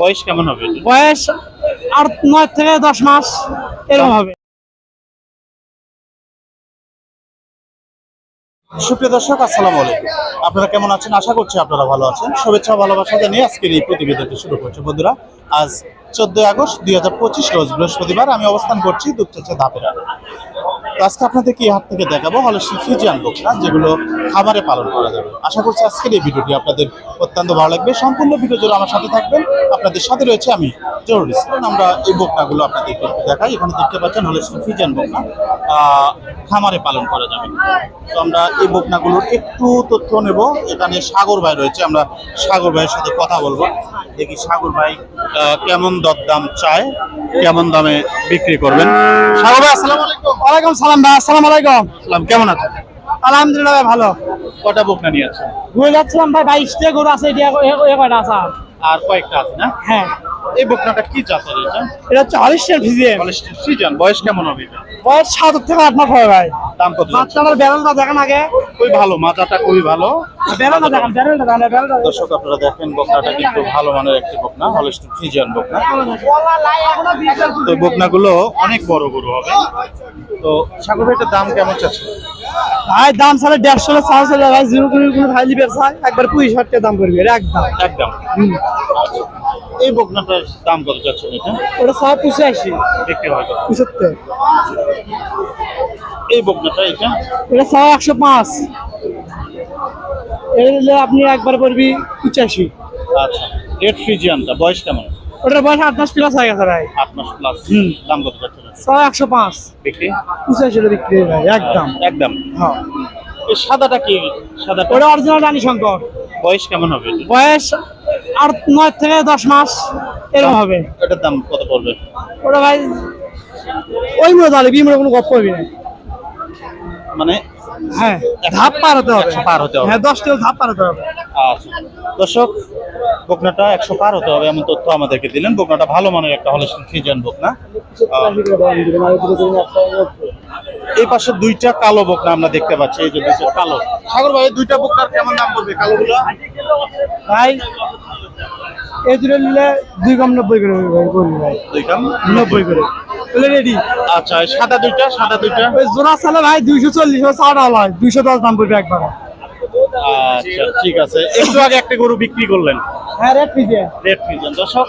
বয়স কেমন হবে? বয়স আর নয় থেকে দশ মাস এরকম হবে। সুপ্রিয় দর্শক আসসালামু আলাইকুম। আপনারা কেমন আছেন? আশা করছি আপনারা ভালো আছেন। শুভেচ্ছা ভালোবাসা জানিয়ে আজকের এই প্রতিবেদনটি শুরু করছি। বন্ধুরা আজ চোদ্দই আগস্ট দুই হাজার পঁচিশ রোজ বৃহস্পতিবার। আমি অবস্থান করছি দুপচাচা ধাপেরা আজকে আপনাদেরকে এই হাট থেকে দেখাবো হলো ফিজিয়ান বকনা যেগুলো খামারে পালন করা যাবে। আশা করছি আজকের এই ভিডিওটি আপনাদের অত্যন্ত ভালো লাগবে। সম্পূর্ণ ভিডিও জুড়ে আমার সাথে থাকবেন। আপনাদের সাথে রয়েছে আমি, জরুরি ইসলাম আমরা এই বকনাগুলো আপনাদেরকে দেখাই। এখানে দেখতে পাচ্ছেন হলো ফিজিয়ান বকনা খামারে পালন করা যাবে। তো আমরা এই বকনাগুলোর একটু তথ্য নেব। এখানে সাগর ভাই রয়েছে, আমরা সাগর ভাইয়ের সাথে কথা বলব। দেখি সাগর ভাই কেমন দরদাম চায়, কেমন দামে বিক্রি করবেন? সাগর ভাই, আসসালামু আলাইকুম। ওয়ালাইকুম সালাম ভাই আসসালাম আলাইকুম। সালাম কেমন আছেন? আলহামদুলিল্লাহ ভাই ভালো। কটা বকনা নিয়ে আছেন? ঘুরে যাচ্ছিলাম ভাই বাইশটা গরু আছে এটা কয়টা আছে? আর? কয়েকটা আছে না? হ্যাঁ। এই বকনাটা কি জাতের এটা? এটা হচ্ছে হলিস্টের ফিজিয়ান। সিজন বয়স কেমন হবে এটা? বয়স সাত থেকে আট মাস হবে ভাই। দাম কত? বাচ্চাটার বেলনটা দেখেন আগে। খুবই ভালো মাথাটা খুবই ভালো। বেলনটা দেখেন বেলনটা দেখেন বেলনটা দর্শক আপনারা দেখেন বকনাটা কিন্তু ভালো মানের একটি বকনা হলিস্টিন ফ্রিজিয়ান বকনা। তো বকনাগুলো অনেক বড় গরু হবে। তো সাগর ভাই এটার দাম কেমন চাচ্ছে ভাই দাম সাড়ে দেড়শো চার চলে ভাই জিরো কোনো কোনো ভাই লিবে একবার পঁচিশ হাজার টাকা দাম করবি একদম। একদম। এই বকনাটার দাম কত চাচ্ছেন এটা? ওটা সব বিক্রি হয় কত? এই বকনাটা এটা? এটা সব একশো পাঁচ। এটা আপনি একবার করবি পঁচাশি। আচ্ছা। রেড ফ্রিজিয়ানটা বয়স কেমন? ওটার বয়স আট মাস প্লাস হয়ে গেছে ভাই। আট মাস প্লাস হুম। দাম কত সব একশো পাঁচ। বিক্রি? পঁচাশি বিক্রি ভাই একদম। একদম। হ্যাঁ। এই সাদাটা কি? সাদাটা? ওটা অরিজিনাল রানী শঙ্কর। বয়স কেমন হবে বয়স আর নয় থেকে দশ মাস এরকম হবে। এটার দাম কত পড়বে? ওটা ভাই ওই মনে তাহলে বিমরে কোনো গপ করবি না। মানে? হ্যাঁ ধাপ পার হতে হবে। পার হতে হবে। হ্যাঁ দশটা ধাপ পার হতে হবে। আচ্ছা। দর্শক বকনাটা একশো পার হতে হবে এমন তথ্য আমাদেরকে দিলেন। বকনাটা ভালো মানের একটা হলে ফ্রিজিয়ান বকনা। এই পাশে দুইটা কালো বকনা আমরা দেখতে পাচ্ছি এই যে দুইটা কালো। সাগর ভাই দুইটা বকনার কেমন দাম পড়বে কালোগুলো? ভাই এই দুটো নিলে দুই কম নব্বই করে ভাই দুই কাম নব্বই করে। রেডি আচ্ছা সাদা দুইটা সাদা দুইটা? জোড়া চালে ভাই দুইশো চল্লিশ হয়। দুইশো দশ দাম পড়বে একবার। আচ্ছা ঠিক আছে। একটু আগে একটা গরু বিক্রি করলেন। হ্যাঁ রেট পিজে রেড ফিজন দর্শক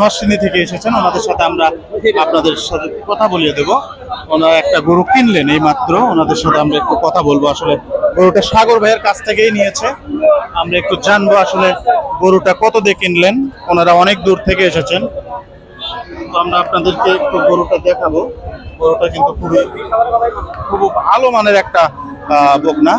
নরসিংদী থেকে এসেছেন, ওনাদের সাথে আমরা আপনাদের সাথে কথা বলিয়ে দেব। ওনারা একটা গরু কিনলেন এই মাত্র ওনাদের সাথে আমরা একটু কথা বলব। আসলে গরুটা সাগর ভাইয়ের কাছ থেকেই নিয়েছে। আমরা একটু জানব আসলে গরুটা কত দিয়ে কিনলেন। ওনারা অনেক দূর থেকে এসেছেন। তো আমরা আপনাদেরকে একটু গরুটা দেখাবো। গরুটা কিন্তু খুবই খুব ভালো মানের একটা বকনা।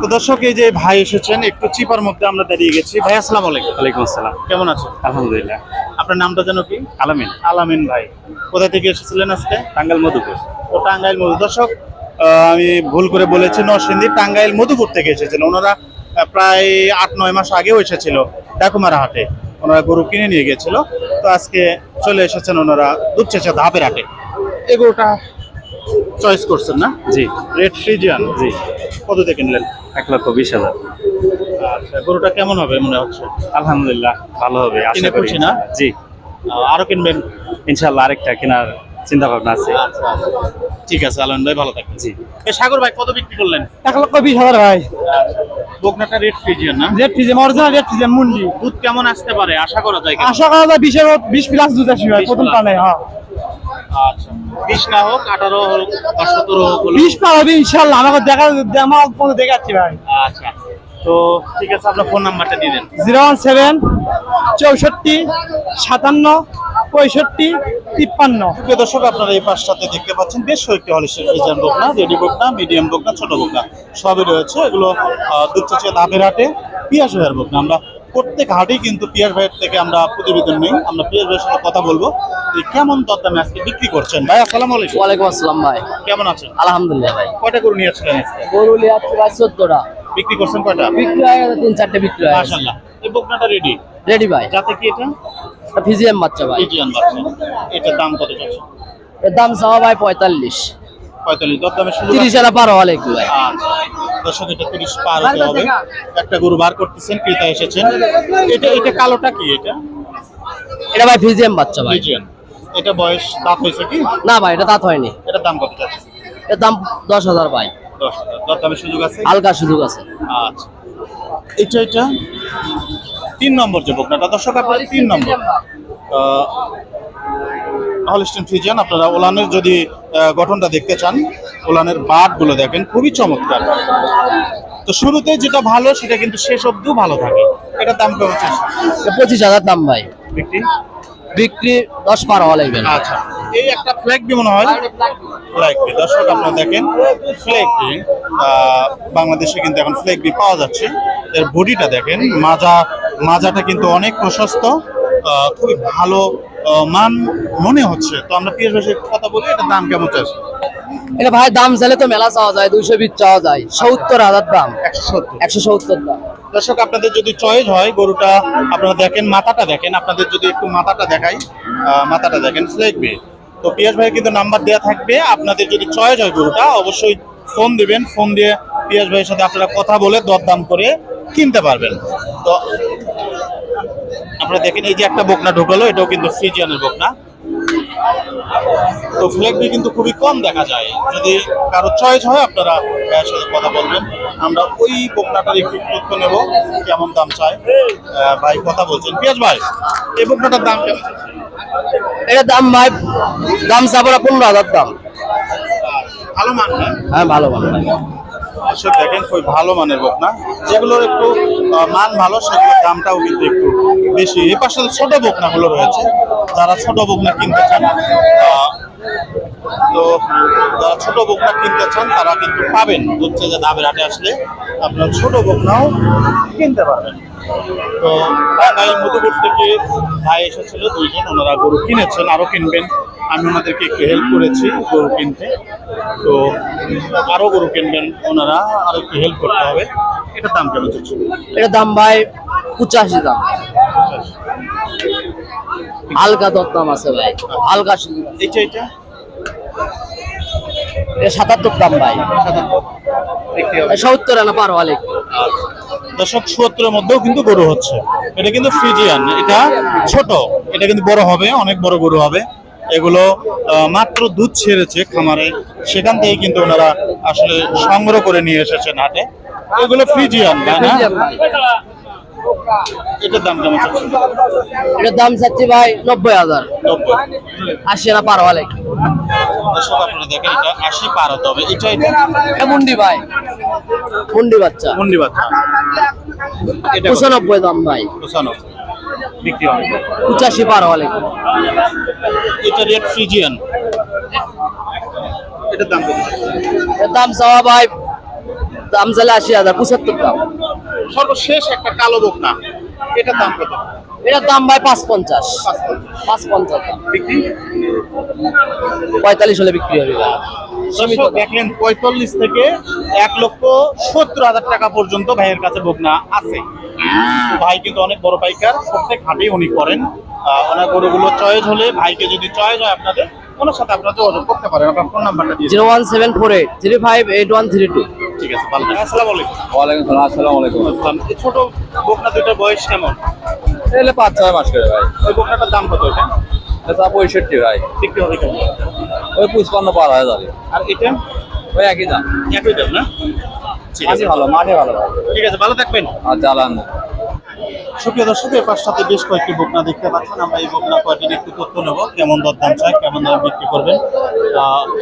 তো দর্শক এই যে ভাই এসেছেন একটু চিপার মধ্যে আমরা দাঁড়িয়ে গেছি। ভাই আসসালামু আলাইকুম। ওয়ালাইকুম আসসালাম। কেমন আছেন আলহামদুলিল্লাহ। আপনার নামটা যেন কি? আলামিন। আলামিন ভাই। কোথা থেকে এসেছিলেন আজকে? টাঙ্গাল মধুপুর। ও টাঙ্গাইল মধু দর্শক আহ, আমি ভুল করে বলেছি নরসিংদী টাঙ্গাইল মধুপুর থেকে এসেছিলেন। ওনারা প্রায় আট নয় মাস আগেও এসেছিল ডাকুমারা হাটে। ওনারা গরু কিনে নিয়ে গিয়েছিল তো আজকে চলে এসেছেন ওনারা দুধচেচা ধাপের হাটে। এই গরুটা চয়েস করছেন না? জি। রেড ফ্রিজিয়ান জি। কত দিয়ে কিনলেন? এক লক্ষ বিশ হাজার। আচ্ছা গরুটা কেমন হবে মনে হচ্ছে? আলহামদুলিল্লাহ ভালো হবে আশা কিনে করি। খুশি না? জি। আহ, আরও কিনবেন? ইনশাল্লাহ আরেকটা কেনার চিন্তা ভাবনা আছে। আচ্ছা ঠিক আছে আলহামদুলিল্লাহ ভাই ভালো থাকবেন। জি। সাগর ভাই কত বিক্রি করলেন? এক লক্ষ বিশ হাজার ভাই। বকনাটা রেড ফ্রিজিয়ান না? রেট ফিজে অরিজিনাল রেট ফিজে মুন্ডি। দুধ কেমন আসতে পারে? আশা করা যায় আশা করা যায় বিশের বিশ প্লাস দুধ আসবে ভাই 20 প্রথম। টানে হ্যাঁ। আচ্ছা। বিশ না হোক আঠারো হোক বা সতেরো হোক হলেও- বিশ পার হবে ইনশাল্লাহ। আমাকে দেখা আমার দেখাচ্ছি ভাই। আচ্ছা। তো ঠিক আছে আপনার ফোন নাম্বারটা দিয়ে দেন। জিরো ওয়ান সেভেন চৌষট্টি সাতান্ন পঁয়ষট্টি তিপ্পান্ন। প্রিয় দর্শক আপনারা এই পাশটাতে দেখতে পাচ্ছেন বেশ কয়েকটি হলিস্টের বকনা রেডি বকনা মিডিয়াম বকনা ছোট বকনা সবই রয়েছে। এগুলো দুধ ধাপের হাটে পিয়াস ভাইয়ের বকনা আমরা প্রত্যেক হাটেই কিন্তু পিয়াস ভাইয়ের থেকে আমরা প্রতিবেদন নেই। আমরা পিয়াস ভাইয়ের সাথে কথা বলব। কেমন দরদামে আজকে বিক্রি করছেন? ভাই আসসালামু আলাইকুম। ওয়ালাইকুম আসসালাম ভাই। কেমন আছেন? আলহামদুলিল্লাহ ভাই। কয়টা গরু নিয়েছিলেন আজকে? গরু আসছে ভাই চোদ্দটা বিক্রি করছেন কয়টা? বিক্রি হয়ে তিন চারটে বিক্রি হয়ে। মাশাআল্লাহ। এই বকনাটা রেডি রেডি ভাই। যাতে কি এটা? এটা ফিজিএম বাচ্চা ভাই। ফ্রিজিয়ান বাচ্চা। এটার দাম কত যাচ্ছে? এর দাম চাওয়া ভাই পঁয়তাল্লিশ। পঁয়তাল্লিশ। দরদামে শুরু তিরিশ হাজার বারো হলে একটু ভাই। আচ্ছা। দর্শক এটা তিরিশ পার হতে হবে। একটা গরু বার করতেছেন ক্রেতা এসেছেন। এটা এটা কালোটা কি এটা? এটা ভাই ফিজিএম বাচ্চা ভাই। লিজিয়ান এটা বয়স দাঁত হয়েছে কি? না ভাই এটা দাঁত হয়নি। এটার দাম কত যাচ্ছে? এর দাম দশ হাজার ভাই। দশ হাজার। দর দামের সুযোগ আছে? হালকা সুযোগ আছে। আচ্ছা। এটা এটা? তিন নম্বর যে বকনাটা। দর্শক আপনার তিন নম্বর। হলস্টেন ফ্রিজিয়ান আপনারা ওলানের যদি গঠনটা দেখতে চান ওলানের বাটগুলো দেখেন খুবই চমৎকার। তো শুরুতে যেটা ভালো সেটা কিন্তু শেষ অব্দিও ভালো থাকে। এটা দাম কেমন পঁচিশ হাজার দাম ভাই। বিক্রি? বিক্রি দশ পার হওয়া লাগবে আচ্ছা। এই একটা ফ্ল্যাগ বি মনে হয়? ফ্ল্যাগ বি দর্শক আপনারা দেখেন ফ্ল্যাগ বি বাংলাদেশে কিন্তু এখন ফ্ল্যাগ বি পাওয়া যাচ্ছে। এর বডিটা দেখেন মাজা মাজাটা কিন্তু অনেক প্রশস্ত খুবই ভালো মান মনে হচ্ছে? তো আমরা পিএস ভাষায় কথা বলি এটা দাম কেমন চাচ্ছে এটা ভাই দাম চাইলে তো মেলা চাওয়া যায় দুইশো বিশ চাওয়া যায়। সত্তর হাজার দাম। একশো সত্তর। একশো সত্তর দাম। দর্শক আপনাদের যদি চয়েস হয় গরুটা আপনারা দেখেন মাথাটা দেখেন আপনাদের যদি একটু মাথাটা দেখাই মাথাটা দেখেন ফ্লেক বে তো পিয়াস ভাইয়ের কিন্তু নাম্বার দেওয়া থাকবে। আপনাদের যদি চয়েস হয় গরুটা অবশ্যই ফোন দিবেন ফোন দিয়ে পিয়াস ভাইয়ের সাথে আপনারা কথা বলে দরদাম করে কিনতে পারবেন। তো আপনারা দেখেন এই যে একটা বকনা ঢুকালো এটাও কিন্তু ফ্রিজিয়ানের বকনা। তো ফ্ল্যাগ বি কিন্তু খুবই কম দেখা যায়। যদি কারও চয়েস হয় আপনারা ভাইয়ের সাথে কথা বলবেন। আমরা ওই বকনাটার একটু তথ্য নেব কেমন দাম চাই আহ, ভাই কথা বলছেন। পিয়াজ ভাই এই বকনাটার দাম কেমন? এটা দাম ভাই দাম না পনেরো হাজার দাম। ভালো মান না হ্যাঁ ভালো ভালো দর্শক দেখেন, খুবই ভালো মানের বকনা। যেগুলোর একটু মান ভালো, সেগুলোর দামটাও কিন্তু একটু বেশি। এই পাশে ছোট বকনাগুলো রয়েছে। যারা ছোট বকনা কিনতে চান তো যারা ছোট বকনা কিনতে চান, তারা কিন্তু পাবেন। হচ্ছে যে দামের হাটে আসলে আপনার ছোট বকনাও কিনতে পারবেন। তো টাঙ্গাইল মধুপুর থেকে ভাই এসেছিল, দুইজন, ওনারা গরু কিনেছেন আরও কিনবেন। আমি ওনাদেরকে একটু হেল্প করেছি গরু কিনতে। তো আরও গরু কিনবেন ওনারা আরও একটু হেল্প করতে হবে। এটার দাম কেমন চলছে? এটা দাম ভাই পঁচাশি দাম। হালকা দরদাম আছে ভাই হালকা এইটা এটা এটা সাতাত্তর দাম ভাই। দেখতে হবে। সত্তর আনা পার হওয়া দশক চুয়াত্তরের মধ্যেও কিন্তু গরু হচ্ছে। এটা কিন্তু ফ্রিজিয়ান এটা ছোট এটা কিন্তু বড় হবে অনেক বড় গরু হবে। এগুলো মাত্র দুধ ছেড়েছে খামারে সেখান থেকে কিন্তু ওনারা আসলে সংগ্রহ করে নিয়ে এসেছেন হাটে। এগুলো ফ্রিজিয়ান না? এটার দাম কেমন চলছে এটার দাম চাচ্ছি ভাই নব্বই হাজার। আশি আনা পার হওয়া আপনারা দেখেন এটা আশি পার হতে হবে। এটা এটা? এটা মুন্ডি ভাই। মুন্ডি বাচ্চা। মুন্ডি বাচ্চা। এটা? পঁচানব্বই দাম ভাই। পঁচানব্বই। বিক্রি হবে পঁচাশি পার লাগবে এটা রেড ফ্রিজিয়ান। এটার দাম এর দাম চাওয়া ভাই দাম চাইলে আশি হাজার পঁচাত্তর দাম। সর্বশেষ একটা কালো বকনা এটার দাম কত? এটার দাম ভাই পাঁচ পঞ্চাশ পাঁচ পঞ্চাশ দাম। বিক্রি? পঁয়তাল্লিশ হলে বিক্রি হবে দেখলেন পঁয়তাল্লিশ থেকে এক লক্ষ সত্তর হাজার টাকা পর্যন্ত ভাইয়ের কাছে বকনা আছে। তো ভাই কিন্তু অনেক বড় পাইকার প্রত্যেক হাটেই উনি করেন। আহ, ওনার গরুগুলো চয়েস হলে ভাইকে যদি চয়েস হয় আপনাদের ওনার সাথে আপনারা যোগাযোগ করতে পারেন। আপনার ফোন নাম্বারটা দিয়ে zero one seven four eight three five eight one three two. ঠিক আছে ভালো। আসসালামু আলাইকুম। ওয়ালাইকুম সালাম আসসালামু আলাইকুম। আসসালাম। ছোট বকনা দুইটার বয়স কেমন? এলে পাঁচ ছয় মাস করে ভাই। ওই বকনাটার দাম কত এটা? এটা পঁয়ষট্টি ভাই। বিক্রি হবে কেমন? ওই পুষ্পান্ন পার হয়ে যাবে। আর এটা? ওই একই দাম। একই দাম না? ঠিক আছে। ভালো মাটি ভালো ভাই। ঠিক আছে ভালো থাকবেন। আর চালান সুপ্রিয় দর্শক এর পাশ সাথে বেশ কয়েকটি বকনা দেখতে পাচ্ছেন। আমরা এই বকনা কয়েকটির একটু তথ্য নেব। কেমন দরদাম চাই কেমন দাম বিক্রি করবেন?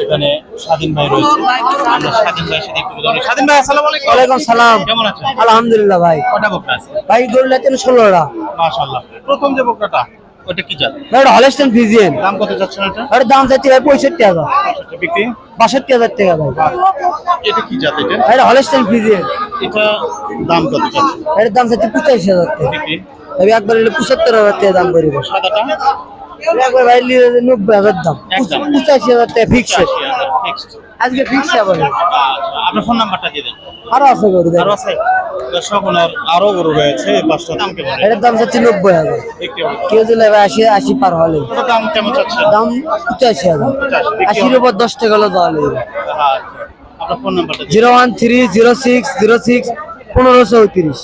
এখানে স্বাধীন ভাই রয়েছে। আমরা স্বাধীন সাথে একটু স্বাধীন ভাই আসসালামু আলাইকুম। ওয়ালাইকুম সালাম। কেমন আছেন? আলহামদুলিল্লাহ ভাই। কটা বকনা আছে? ভাই গরু লেতেন ষোলোটা। মাশাআল্লাহ। প্রথম যে বকনাটা ওটা কি জাত? ওটা হলেস্টেন ফিজিয়ান দাম কত যাচ্ছেন এটা? দাম চাচ্ছি ভাই পঁয়ষট্টি হাজার। আচ্ছা, বিক্রি? বাষট্টি হাজার টাকা ভাই। এটা কি জাত এটা? এটা হলেস্টেন ফিজিয়ান এটা দাম কত যাচ্ছে? এটার দাম হাজার টাকা। বিক্রি? আমি একবার হলে পঁচাত্তর হাজার টাকা দাম করিব সাদাটা? একবার ভাই হাজার দাম। হাজার টাকা ফিক্স। আজকে ফিক্স আবার আচ্ছা, আপনার ফোন নাম্বারটা দিয়ে দেন। আরও আছে গরু আরও আছে? দর্শক ওনার আরও গরু রয়েছে পাঁচটা দাম কেমন? এটার দাম চাচ্ছি নব্বই হাজার। কেউ দিলে আশি আশি পার হলে। দাম কেমন দাম পঁচাশি হাজার। আশির উপর দশ টাকা হলে দেওয়া লাগবে zero one three zero six zero six পনেরো চৌত্রিশ।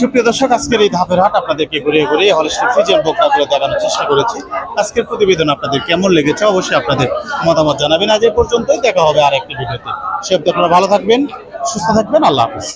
সুপ্রিয় দর্শক আজকের এই ধাপের হাট আপনাদেরকে ঘুরিয়ে ঘুরিয়ে হলিস্টিক ফিজিয়ান বকরাগুলো দেখানোর চেষ্টা করেছি। আজকের প্রতিবেদন আপনাদের কেমন লেগেছে অবশ্যই আপনাদের মতামত জানাবেন। আজ এই পর্যন্তই দেখা হবে আর একটি ভিডিওতে। সে আপনারা ভালো থাকবেন সুস্থ থাকবেন আল্লাহ হাফিজ।